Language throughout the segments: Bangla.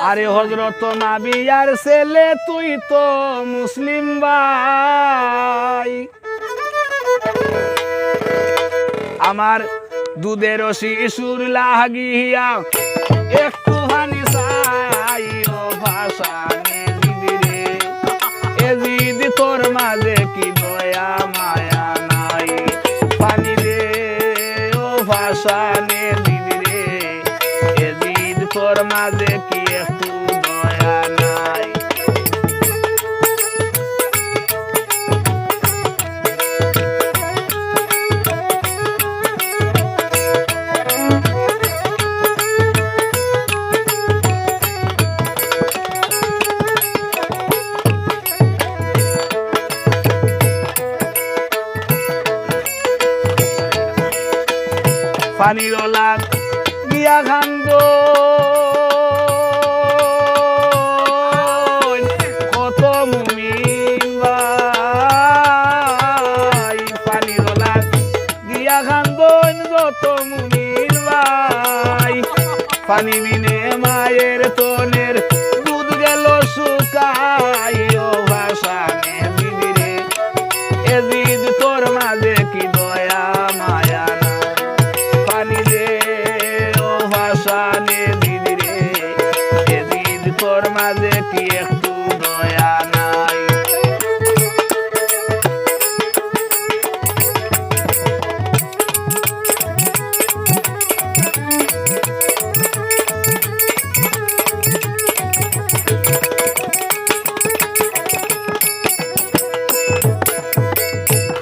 আরে হজরত নাবিয়ার ছেলে তুই তো মুসলিম ভাই। আমার দুধের শিশুর লাগিয়া একটু একটু দয়া নাই? পানির গিয়া খান্দ পানি বিনে মায়ের তোনের দুধ গেল শুকাই ও ভাষা নে দিদি রে এদিন তোর মাঝে কি দয়া, মায়া না। পানি দে কি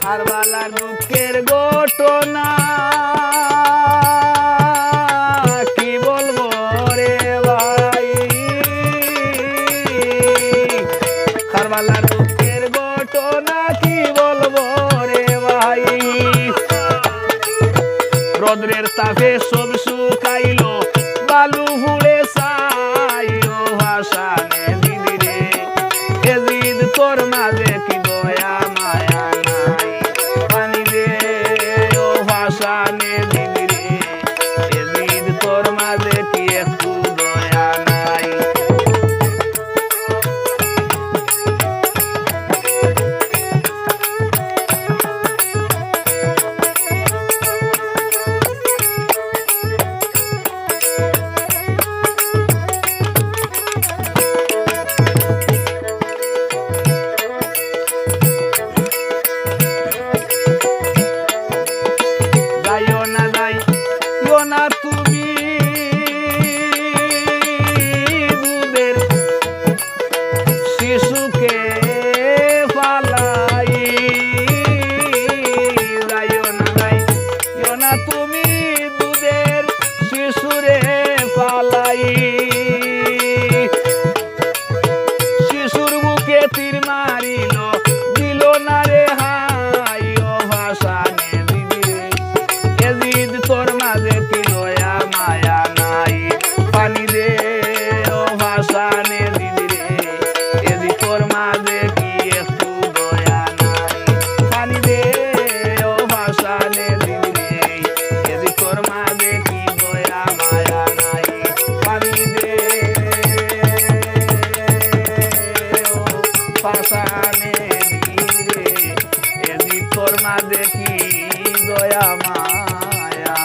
হারবালা দুঃখের ঘটনা। কি বলব রে ভাই? হারবালার দুঃখের ঘটনা কি বলব রে ভাই? রদ্রের তাপে সব জানে দিদি রে এদি কি একটু দয়া নাই। পানি দে ও ভাসানে দিদি রে কি দয়া মায়া নাই। পানি দে ও ভাসানে দিদি রে এদি কি দয়া মায়া